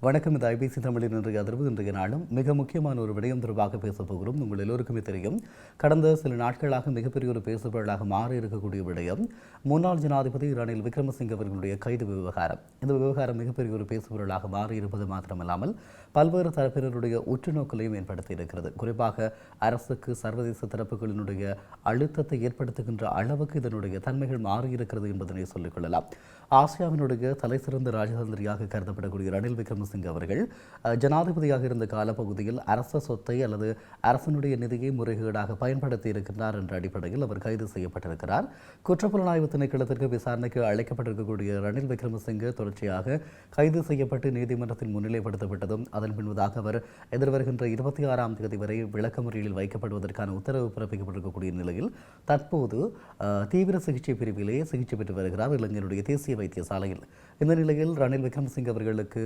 வணக்கம். இது ஐபிசி தமிழின் இன்றைய அதிர்வு. இன்றைய நாளும் மிக முக்கியமான ஒரு விடயம் தொடர்பாக பேசப் போகிறோம். உங்கள் எல்லோருக்குமே தெரியும். கடந்த சில நாட்களாக மிகப்பெரிய ஒரு பேசுபொருளாக மாறி இருக்கக்கூடிய விடயம் முன்னாள் ஜனாதிபதி ரணில் விக்ரமசிங்க அவர்களுடைய கைது விவகாரம். இந்த விவகாரம் மிகப்பெரிய ஒரு பேசுபொருளாக மாறி இருப்பது மாத்திரமல்லாமல் பல்வேறு தரப்பினருடைய உற்றுநோக்கலையும் ஏற்படுத்தி இருக்கிறது. குறிப்பாக அரசுக்கு சர்வதேச தரப்புகளினுடைய அழுத்தத்தை ஏற்படுத்துகின்ற அளவுக்கு இதனுடைய தன்மைகள் மாறியிருக்கிறது என்பதனை சொல்லிக் கொள்ளலாம். ஆசியாவினுடைய தலைசிறந்த ராஜதந்திரியாக கருதப்படக்கூடிய ரணில் விக்ரமசிங்க அவர்கள் ஜனாதிபதியாக இருந்த காலப்பகுதியில் அரச சொத்தை அல்லது அரசனுடைய நிதியை முறைகேடாக பயன்படுத்தி இருக்கின்றார் என்ற அடிப்படையில் அவர் கைது செய்யப்பட்டிருக்கிறார். குற்றப்புலனாய்வு திணைக்களத்திற்கு விசாரணைக்கு அழைக்கப்பட்டிருக்கக்கூடிய ரணில் விக்ரமசிங்க தொடர்ச்சியாக கைது செய்யப்பட்டு நீதிமன்றத்தில் முன்னிலைப்படுத்தப்பட்டதும் அதன் பின்பதாக அவர் எதிர்வருகின்ற இருபத்தி ஆறாம் தேதி வரை விளக்கமறியலில் வைக்கப்படுவதற்கான உத்தரவு பிறப்பிக்கப்பட்டிருக்கக்கூடிய நிலையில் தற்போது தீவிர சிகிச்சை பிரிவிலே சிகிச்சை பெற்று வருகிறார் இளைஞருடைய தேசிய வைத்தியசாலையில். இந்த நிலையில் ரணில் விக்ரமசிங் அவர்களுக்கு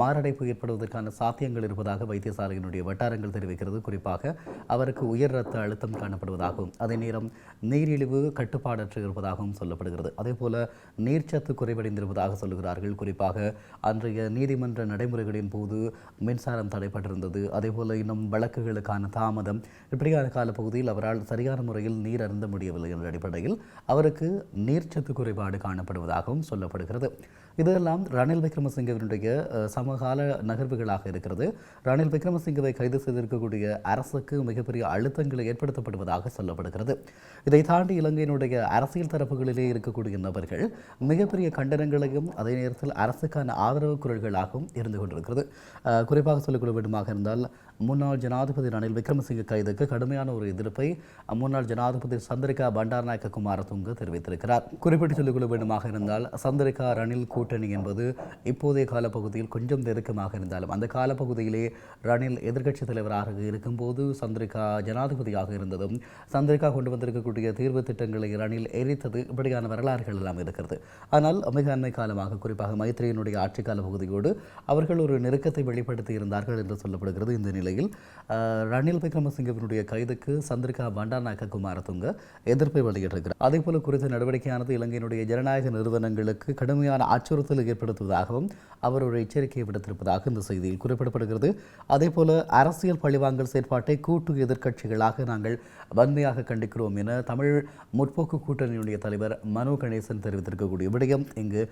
மாரடைப்பு ஏற்படுவதற்கான சாத்தியங்கள் இருப்பதாக வைத்தியசாலையினுடைய வட்டாரங்கள் தெரிவிக்கிறது. குறிப்பாக அவருக்கு உயர் ரத்த அழுத்தம் காணப்படுவதாகவும் அதே நேரம் நீரிழிவு கட்டுப்பாடற்று இருப்பதாகவும் சொல்லப்படுகிறது. அதேபோல நீர்ச்சத்து குறைவடைந்திருப்பதாக சொல்லுகிறார்கள். குறிப்பாக அன்றைய நீதிமன்ற நடைமுறைகளின் போது மின்சாரம் தடைப்பட்டிருந்தது. அதேபோல இன்னும் வழக்குகளுக்கான தாமதம் இப்படியான காலப்பகுதியில் அவரால் சரியான முறையில் நீர் அருந்த முடியவில்லை என்ற அடிப்படையில் அவருக்கு நீர்ச்சத்து குறைபாடு காணப்படுவதாகவும் சொல்லப்படுகிறது. இதெல்லாம் ரணில் விக்ரமசிங்கவினுடைய சமகால நகர்வுகளாக இருக்கிறது. ரணில் விக்ரமசிங்கவை கைது செய்திருக்கக்கூடிய அரசுக்கு மிகப்பெரிய அழுத்தங்கள் ஏற்படுத்தப்படுவதாக சொல்லப்படுகிறது. இதை தாண்டி இலங்கையினுடைய அரசியல் தரப்புகளிலே இருக்கக்கூடிய நபர்கள் மிகப்பெரிய கண்டனங்களையும் அதே நேரத்தில் அரசுக்கான ஆதரவு குரல்களாகவும் இருந்து கொண்டிருக்கிறது. குறிப்பாக சொல்லிக்கொள்ள வேண்டுமாக இருந்தால் முன்னாள் ஜனாதிபதி ரணில் விக்ரமசிங்க கைதுக்கு கடுமையான ஒரு எதிர்ப்பை முன்னாள் ஜனாதிபதி சந்திரிகா பண்டாரநாயக்க குமாரதுங்க தெரிவித்திருக்கிறார். குறிப்பிட்டு சொல்லிக்கொள்ள வேண்டுமாக இருந்தால் சந்திரிகா ரணில் கூட்டணி என்பது இப்போதைய காலப்பகுதியில் கொஞ்சம் நெருக்கமாக இருந்தாலும் அந்த காலப்பகுதியிலே ரணில் எதிர்க்கட்சி தலைவராக இருக்கும்போது சந்திரிகா ஜனாதிபதியாக இருந்ததும் சந்திரிகா கொண்டு வந்திருக்கக்கூடிய தீர்வு திட்டங்களை ரணில் எரித்தது இப்படியான வரலாறுகள் எல்லாம் இருக்கிறது. ஆனால் மிக அண்மை காலமாக குறிப்பாக மைத்திரியினுடைய ஆட்சி கால பகுதியோடு அவர்கள் ஒரு நெருக்கத்தை வெளிப்படுத்தி இருந்தார்கள் என்று சொல்லப்படுகிறது இந்த நிலையில். ரணில் விக்ரமசிங்கவினுடைய கைதுக்கு சந்திரிகா பண்டாநாயக்க குமாரதுங்க எதிர்ப்பை வெளியிட்டிருக்கிறார். அதே போல குறித்த நடவடிக்கையானது இலங்கையினுடைய ஜனநாயக நிறுவனங்களுக்கு கடுமையான ஆட்சி அச்சுறுத்தலை ஏற்படுத்துவதாகவும் அவர் ஒரு எச்சரிக்கையை விடுத்திருப்பதாக இந்த செய்தியில் குறிப்பிடப்படுகிறது. அதே போல அரசியல் பழிவாங்கல் செயற்பாட்டை கூட்டு எதிர்க்கட்சிகளாக நாங்கள் வன்மையாக கண்டிக்கிறோம் என தமிழ் முற்போக்கு கூட்டணியுடைய தலைவர் மனோ கணேசன் தெரிவித்திருக்கக்கூடிய விடயம் இங்கு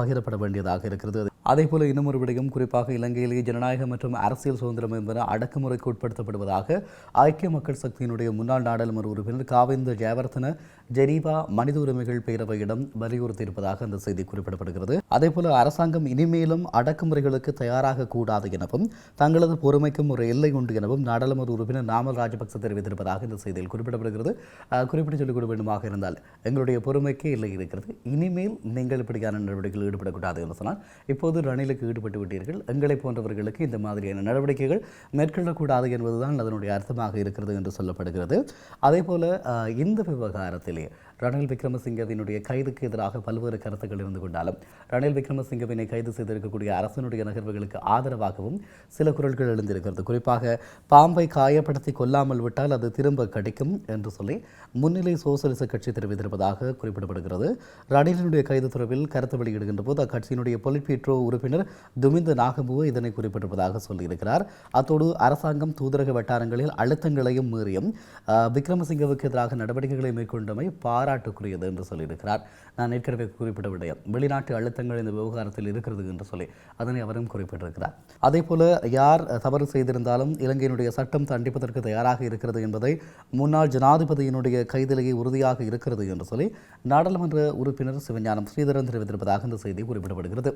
பகிரப்பட வேண்டியதாக இருக்கிறது. அதே போல இன்னும் ஒரு விடயம் குறிப்பாக இலங்கையிலேயே ஜனநாயகம் மற்றும் அரசியல் சுதந்திரம் என்பன அடக்குமுறைக்கு உட்படுத்தப்படுவதாக ஐக்கிய மக்கள் சக்தியினுடைய முன்னாள் நாடாளுமன்ற உறுப்பினர் காவிந்த ஜெயவர்த்தன ஜெனீவா மனித உரிமைகள் பேரவையிடம் வலியுறுத்தியிருப்பதாக அந்த செய்தி குறிப்பிடப்படுகிறது. அதே போல அரசாங்கம் இனிமேலும் அடக்குமுறைகளுக்கு தயாராக கூடாது எனவும் தங்களது பொறுமைக்கும் ஒரு எல்லை உண்டு எனவும் நாடாளுமன்ற உறுப்பினர் நாமல் ராஜபக்ச தெரிவித்திருப்பதாக இந்த செய்தியில் குறிப்பிடப்படுகிறது. குறிப்பிட்டு சொல்லிக் கொள்ள வேண்டுமாக இருந்தால் எங்களுடைய பொறுமைக்கு இல்லை இருக்கிறது. இனிமேல் நீங்கள் இப்படியான நடவடிக்கையில் ஈடுபடக்கூடாது என்று சொன்னால் இப்போ இப்போது ரணிலுக்கு ஈடுபட்டு விட்டீர்கள். எங்களை போன்றவர்களுக்கு இந்த மாதிரியான நடவடிக்கைகள் மேற்கொள்ளக்கூடாது என்பதுதான் அதனுடைய அர்த்தமாக இருக்கிறது என்று சொல்லப்படுகிறது. அதே போல இந்த விவகாரத்திலே ரணில் விக்ரமசிங்கவினுடைய கைதுக்கு எதிராக பல்வேறு கருத்துக்கள் இருந்து கொண்டாலும் ரணில் விக்ரமசிங்கவினை கைது செய்திருக்கக்கூடிய அரசனுடைய நகர்வுகளுக்கு ஆதரவாகவும் சில குரல்கள் எழுந்திருக்கிறது. குறிப்பாக பாம்பை காயப்படுத்தி கொல்லாமல் விட்டால் அது திரும்ப கடிக்கும் என்று சொல்லி முன்னிலை சோசியலிச கட்சி தெரிவித்திருப்பதாக குறிப்பிடப்படுகிறது. ரணிலினுடைய கைது தொடர்பில் கருத்து வெளியிடுகின்ற போது அக்கட்சியினுடைய பொலிட்பீட்ரோ உறுப்பினர் துமிந்த நாகமுவ இதனை குறிப்பிட்டிருப்பதாக சொல்லியிருக்கிறார். அத்தோடு அரசாங்கம் தூதரக வட்டாரங்களில் அழுத்தங்களையும் மீறியும் விக்ரமசிங்கவுக்கு எதிராக நடவடிக்கைகளை மேற்கொண்டமை பாராட்டுக்குரியது என்று சொல்லியிருக்கிறார். நான் ஏற்கனவே குறிப்பிட்ட விடயம் வெளிநாட்டு அழுத்தங்கள் இந்த விவகாரத்தில் இருக்கிறது என்று சொல்லி அதனை அவரும் குறிப்பிட்டிருக்கிறார். அதே போல யார் தவறு செய்திருந்தாலும் இலங்கையினுடைய சட்டம் தண்டிப்பதற்கு தயாராக இருக்கிறது என்பதை முன்னாள் ஜனாதிபதியினுடைய கைதிலேயே உறுதியாக இருக்கிறது என்று சொல்லி நாடாளுமன்ற உறுப்பினர் சிவஞானம் ஸ்ரீதரன் தெரிவித்திருப்பதாக இந்த செய்தி குறிப்பிடப்படுகிறது.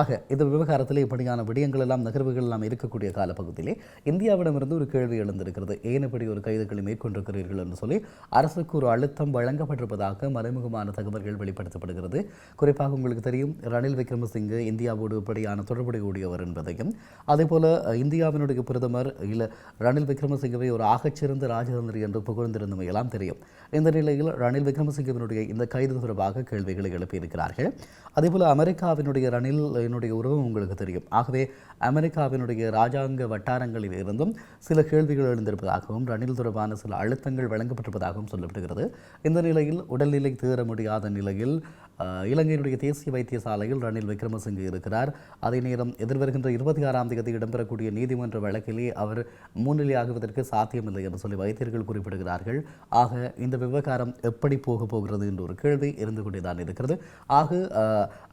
ஆக இந்த விவகாரத்தில் இப்படியான விடயங்கள் எல்லாம் நகர்வுகள் எல்லாம் இருக்கக்கூடிய காலப்பகுதியிலே இந்தியாவிடமிருந்து ஒரு கேள்வி எழுந்திருக்கிறது. ஏன் இப்படி ஒரு கைதுகளை மேற்கொண்டிருக்கிறீர்கள் என்று சொல்லி அரசுக்கு ஒரு அழுத்தம் வழங்கப்பட்டிருப்ப செய்யப்பட்டிருப்பதாக மறைமுகமான தகவல்கள் வெளிப்படுத்தப்படுகிறது. குறிப்பாக உங்களுக்கு தெரியும் ரணில் விக்ரமசிங்கே இந்தியாவோடு இப்படியான தொடர்புடையவர் என்பதையும் அதேபோல போல இந்தியாவினுடைய பிரதமர் இல்லை ரணில் விக்ரமசிங்கவை ஒரு ஆகச்சிறந்த ராஜதந்திரி என்று புகழ்ந்திருந்தமை எல்லாம் தெரியும். இந்த நிலையில் ரணில் விக்ரமசிங்கவினுடைய இந்த கைது தொடர்பாக கேள்விகளை எழுப்பியிருக்கிறார்கள். அதேபோல அமெரிக்காவினுடைய ரணில் என்னுடைய உறவும் உங்களுக்கு தெரியும். ஆகவே அமெரிக்காவினுடைய ராஜாங்க வட்டாரங்களில் இருந்தும் சில கேள்விகள் எழுந்திருப்பதாகவும் ரணில் தொடர்பான சில அழுத்தங்கள் வழங்கப்பட்டிருப்பதாகவும் சொல்லப்படுகிறது. இந்த நிலையில் உடல்நிலை தேற முடியாத நிலையில் இலங்கையினுடைய தேசிய வைத்தியசாலையில் ரணில் விக்ரமசிங்கே இருக்கிறார். அதே நேரம் எதிர்வருகின்ற இருபத்தி ஆறாம் தேதி இடம்பெறக்கூடிய நீதிமன்ற வழக்கிலே அவர் முன்னிலையாகுவதற்கு சாத்தியமில்லை என்று சொல்லி வைத்தியர்கள் குறிப்பிடுகிறார்கள். ஆக இந்த விவகாரம் எப்படி போக போகிறது என்ற ஒரு கேள்வி இருந்து கொண்டேதான் இருக்கிறது. ஆக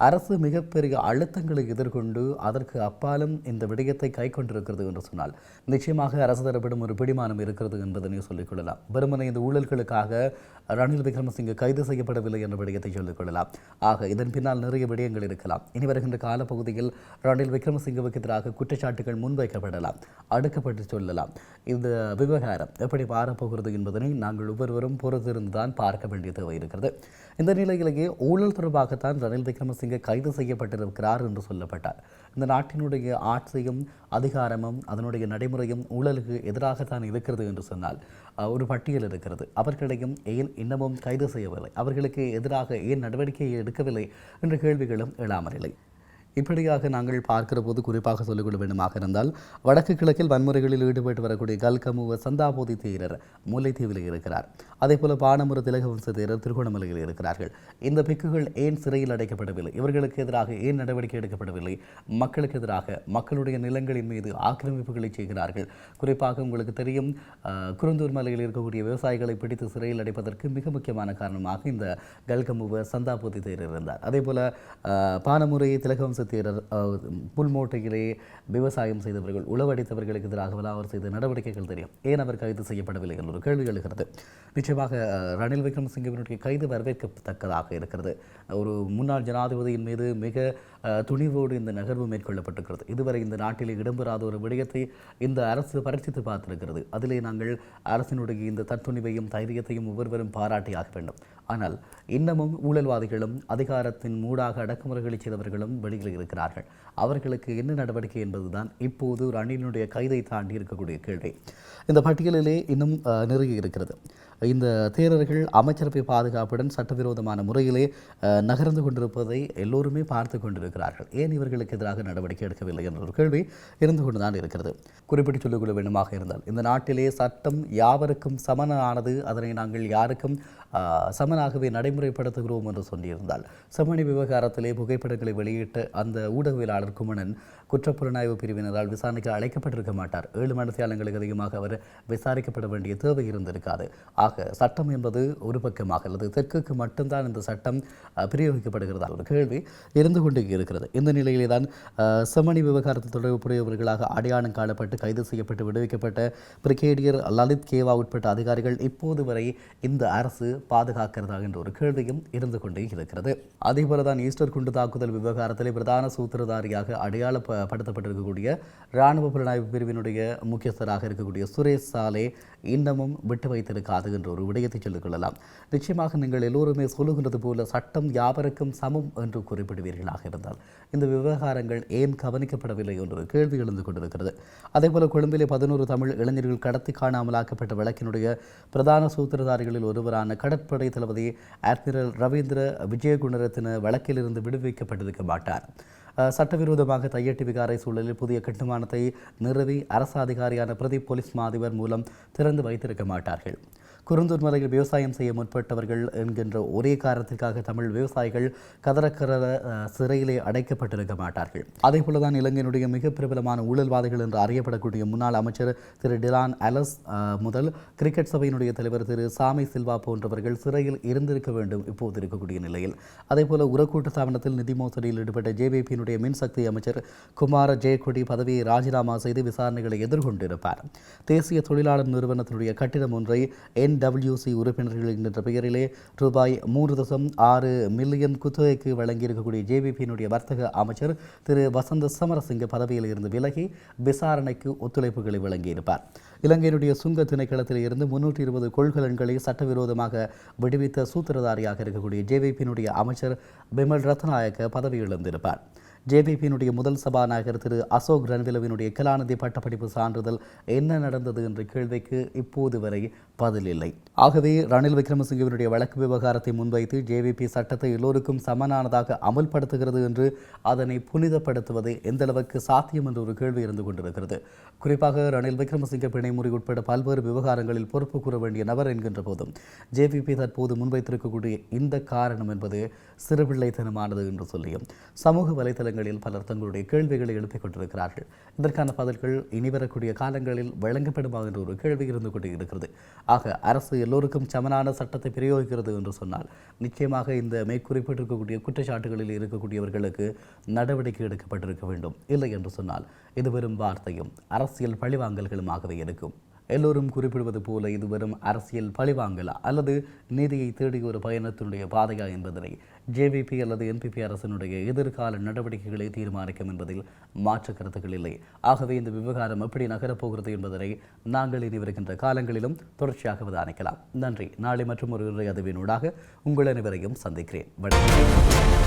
அரசு மிகப்பெரிய அழுத்தங்களை எதிர்கொண்டு அதற்கு அப்பாலும் இந்த விடயத்தை கை கொண்டிருக்கிறது என்று சொன்னால் நிச்சயமாக அரசு தரப்பிடம் ஒரு பிடிமானம் இருக்கிறது என்பதனை சொல்லிக்கொள்ளலாம் வெறுமனை இந்த ஊழல்களுக்காக ரணில் விக்ரமசிங்கே கைது செய்யப்படவில்லை என்ற விடயத்தை சொல்லிக்கொள்ளலாம் ஆக இதன் பின்னால் நிறைய விடயங்கள் இருக்கலாம். இனி வருகின்ற காலப்பகுதியில் ரணில் விக்ரமசிங்கவுக்கு எதிராக குற்றச்சாட்டுகள் முன்வைக்கப்படலாம். அடுக்கப்பட்டு சொல்லலாம். இந்த விவகாரம் எப்படி மாறப்போகிறது என்பதனை நாங்கள் ஒவ்வொருவரும் பொறுத்திருந்துதான் பார்க்க வேண்டிய தேவை இருக்கிறது. இந்த நிலையிலேயே ஊழல் தொடர்பாகத்தான் ரணில் விக்ரமசிங்கே கைது செய்யப்பட்டிருக்கிறார் என்று சொல்லப்பட்டார். இந்த நாட்டினுடைய ஆட்சியும் அதிகாரமும் அதனுடைய நடைமுறையும் ஊழலுக்கு எதிராகத்தான் இருக்கிறது என்று சொன்னால் ஒரு பட்டியல் இருக்கிறது. அவர்களையும் ஏன் இன்னமும் கைது செய்யவில்லை? அவர்களுக்கு எதிராக ஏன் நடவடிக்கை எடுக்கவில்லை? என்ற கேள்விகளும் எழாமலில்லை இப்படியாக நாங்கள் பார்க்கிற போது குறிப்பாக சொல்லிக்கொள்ள வேண்டுமாக இருந்தால் வடக்கு கிழக்கில் வன்முறைகளில் ஈடுபட்டு வரக்கூடிய கல்கமுவ சந்தாபோதி தேரர் முல்லைத்தீவில் இருக்கிறார். அதே போல பானமுர திலகவம்ச தேரர் திருகோணமலையில் இருக்கிறார்கள். இந்த பிக்குகள் ஏன் சிறையில் அடைக்கப்படவில்லை? இவர்களுக்கு எதிராக ஏன் நடவடிக்கை எடுக்கப்படவில்லை? மக்களுக்கு எதிராக மக்களுடைய நிலங்களின் மீது ஆக்கிரமிப்புகளை செய்கிறார்கள். குறிப்பாக உங்களுக்கு தெரியும் குருந்தூர் மலையில் இருக்கக்கூடிய விவசாயிகளை பிடித்து சிறையில் அடைப்பதற்கு மிக முக்கியமான காரணமாக இந்த கல்கமுவ சந்தாபோதி தேரர் இருந்தார். அதே போல அஹ், பானமுறை திலகவம்ச தேரர் புல்மோட்டையிலே விவசாயம் செய்தவர்கள் உளவடைத்தவர்களுக்கு எதிராக அவர் செய்த நடவடிக்கைகள் தெரியும். ஏன் அவர் கைது செய்யப்படவில்லை என்ற ஒரு கேள்வி எழுகிறது. நிச்சயமாக ரணில் விக்ரமசிங்கவினுடைய கைது வரவேற்கத்தக்கதாக இருக்கிறது. ஒரு முன்னாள் ஜனாதிபதியின் மீது மிக துணிவோடு இந்த நகர்வு மேற்கொள்ளப்பட்டிருக்கிறது. இதுவரை இந்த நாட்டிலே இடம்பெறாத ஒரு விடயத்தை இந்த அரசு பரீட்சித்து பார்த்திருக்கிறது. அதிலே நாங்கள் அரசினுடைய இந்த தத்துணிவையும் தைரியத்தையும் ஒவ்வொருவரும் பாராட்டியாக வேண்டும். ஆனால் இன்னமும் ஊழல்வாதிகளும் அதிகாரத்தின் மூடாக அடக்குமுறைகளை செய்தவர்களும் வெளியில் இருக்கிறார்கள். அவர்களுக்கு என்ன நடவடிக்கை என்பதுதான் இப்போது ஒரு அணியினுடைய கைதை தாண்டி இருக்கக்கூடிய கேள்வி. இந்த பட்டியலிலே இன்னும் நிறைய இருக்கிறது. இந்த தேரர்கள் அமைச்சரவை பாதுகாப்புடன் சட்டவிரோதமான முறையிலே நகர்ந்து கொண்டிருப்பதை எல்லோருமே பார்த்து கொண்டிருக்கிறார்கள். ஏன் இவர்களுக்கு எதிராக நடவடிக்கை எடுக்கவில்லை என்ற ஒரு கேள்வி இருந்து கொண்டுதான் இருக்கிறது. குறிப்பிட்டு சொல்லிக்கொள்ள வேண்டுமாக இருந்தால் இந்த நாட்டிலே சட்டம் யாவருக்கும் சமனானது அதனை நாங்கள் யாருக்கும் சமனாகவே நடைமுறைப்படுத்துகிறோம் என்று சொல்லியிருந்தால் சமணி விவகாரத்திலே புகைப்படங்களை வெளியிட்ட அந்த ஊடகவியலாளர் குமணன் குற்றப்புலனாய்வு பிரிவினரால் விசாரணைக்கு அழைக்கப்பட்டிருக்க மாட்டார். ஏழு மனசியாளங்களுக்கு அதிகமாக அவர் விசாரிக்கப்பட வேண்டிய தேவை இருந்திருக்காது. ஆக சட்டம் என்பது ஒரு பக்கமாக அல்லது தெற்குக்கு மட்டும்தான் இந்த சட்டம் பிரயோகிக்கப்படுகிறதா? ஒரு கேள்வி இருந்து கொண்டு இருக்கிறது. இந்த நிலையிலே தான் செம்மணி விவகாரத்தில் தொடர்புடையவர்களாக அடையாளம் காணப்பட்டு கைது செய்யப்பட்டு விடுவிக்கப்பட்ட பிரிகேடியர் லலித் கேவா உட்பட்ட அதிகாரிகள் இப்போது வரை இந்த அரசு பாதுகாக்கிறதா என்ற ஒரு கேள்வியும் இருந்து கொண்டே இருக்கிறது. அதேபோல தான் ஈஸ்டர் குண்டு தாக்குதல் விவகாரத்திலே பிரதான சூத்திரதாரியாக அடையாளப்படுத்தப்பட்டிருக்கக்கூடிய இராணுவ புலனாய்வு பிரிவினுடைய முக்கியஸ்தராக இருக்கக்கூடிய சுரேஷ் சாலே இன்னமும் விட்டு வைத்திருக்காது என்ற ஒரு விடயத்தை சொல்லிக் கொள்ளலாம். நிச்சயமாக நீங்கள் எல்லோருமே சொல்லுகின்றது போல சட்டம் யாவருக்கும் சமம் என்று குறிப்பிடுவீர்களாக இருந்தால் இந்த விவகாரங்கள் ஏன் கவனிக்கப்படவில்லை என்ற கேள்வி எழுந்து கொண்டிருக்கிறது. அதேபோல கொழும்பிலே பதினோரு தமிழ் இளைஞர்கள் கடத்தி காணாமலாக்கப்பட்ட வழக்கினுடைய பிரதான சூத்திரதாரிகளில் ஒருவரான கடற்படை தளபதி அட்மிரல் ரவீந்திர விஜயகுணரத்தின வழக்கிலிருந்து விடுவிக்கப்பட்டிருக்க மாட்டார். சட்டவிரோதமாக தையட்டி விகாரை சூழலில் புதிய கட்டுமானத்தை நிறுவி அரசு அதிகாரியான பிரதி போலீஸ் மாதிபர் மூலம் திறந்து வைத்திருக்க மாட்டார்கள். குருந்தூர் மலையில் விவசாயம் செய்ய முற்பட்டவர்கள் என்கின்ற ஒரே காரணத்திற்காக தமிழ் விவசாயிகள் கதறக்கர சிறையிலே அடைக்கப்பட்டிருக்க மாட்டார்கள். அதே போலதான் இலங்கையினுடைய மிக பிரபலமான ஊழல்வாதிகள் என்று அறியப்படக்கூடிய முன்னாள் அமைச்சர் திரு டிலான் அலஸ் முதல் கிரிக்கெட் சபையினுடைய தலைவர் திரு சாமி சில்வா போன்றவர்கள் சிறையில் இருந்திருக்க வேண்டும் இப்போது இருக்கக்கூடிய நிலையில். அதே போல உரக்கூட்டு ஸ்தாபனத்தில் நிதி மோசடியில் ஈடுபட்ட ஜேபிபியினுடைய மின்சக்தி அமைச்சர் குமார ஜெயக்கொடி பதவியை ராஜினாமா செய்து விசாரணைகளை எதிர்கொண்டிருப்பார். தேசிய தொழிலாளர் நிறுவனத்தினுடைய கட்டிடம் ஒன்றை என் டபிள்யூசி உறுப்பினர்கள் என்ற பெயரிலே ரூபாய் மூன்று தசம் ஆறு மில்லியன் குத்தகைக்கு வழங்கியிருக்கக்கூடிய ஜேபிபியினுடைய வர்த்தக அமைச்சர் திரு வசந்த சமரசிங்க பதவியில் இருந்து விலகி விசாரணைக்கு ஒத்துழைப்புகளை வழங்கியிருப்பார். இலங்கையினுடைய சுங்க திணைக்களத்தில் இருந்து முன்னூற்றி இருபது கொள்கலன்களை சட்டவிரோதமாக விடுவித்த சூத்திரதாரியாக இருக்கக்கூடிய ஜேவிபியினுடைய அமைச்சர் பிமல் ரத்நாயக்க பதவியிழந்திருப்பார். ஜேபிபியினுடைய முதல் சபாநாயகர் திரு அசோக் ரன்விலவினுடைய கலாநிதி பட்டப்படிப்பு சான்றிதழ் என்ன நடந்தது என்ற கேள்விக்கு இப்போது வரை பதில் இல்லை. ஆகவே ரணில் விக்ரமசிங்கவினுடைய வழக்கு விவகாரத்தை முன்வைத்து ஜேவிபி சட்டத்தை எல்லோருக்கும் சமனானதாக அமல்படுத்துகிறது என்று அதனை புனிதப்படுத்துவது எந்த அளவுக்கு சாத்தியம் என்ற ஒரு கேள்வி இருந்து கொண்டிருக்கிறது. குறிப்பாக ரணில் விக்ரமசிங்க பிணைமுறை உட்பட பல்வேறு விவகாரங்களில் பொறுப்பு கூற வேண்டிய நபர் என்கின்ற போதும் ஜேபிபி தற்போது முன்வைத்திருக்கக்கூடிய இந்த காரணம் என்பது சிறுபிள்ளைத்தனமானது என்று சொல்லியும். சமூக வலைதளங்களில் பலர் தங்களுடைய கேள்விகளை எழுப்பிக் கொண்டிருக்கிறார்கள். இதற்கான பதில்கள் இனி வரக்கூடிய காலங்களில் வழங்கப்படுமா என்ற ஒரு கேள்வி இருந்து கொண்டு இருக்கிறது. ஆக அரசு எல்லோருக்கும் சமனான சட்டத்தை பிரயோகிக்கிறது என்று சொன்னால் நிச்சயமாக இந்த மேற்குறிப்பிட்டிருக்கக்கூடிய குற்றச்சாட்டுகளில் இருக்கக்கூடியவர்களுக்கு நடவடிக்கை எடுக்கப்பட்டிருக்க வேண்டும். இல்லை என்று சொன்னால் இது வெறும் வார்த்தையும் அரசியல் பழிவாங்கல்களுமாகவே இருக்கும். எல்லோரும் குறிப்பிடுவது போல இது வெறும் அரசியல் பழிவாங்கலா அல்லது நீதியை தேடிய ஒரு பயணத்தினுடைய பாதையா என்பதனை ஜேவிபி அல்லது என்பிபி அரசினுடைய எதிர்கால நடவடிக்கைகளை தீர்மானிக்கும் என்பதில் மாற்று கருத்துக்கள் இல்லை. ஆகவே இந்த விவகாரம் எப்படி நகரப்போகிறது என்பதனை நாங்கள் இனி வருகின்ற காலங்களிலும் தொடர்ச்சியாக விதானிக்கலாம் நன்றி. நாளை மற்றும் ஒரு இன்றைய அதுவினூடாக உங்கள் அனைவரையும் சந்திக்கிறேன். வணக்கம்.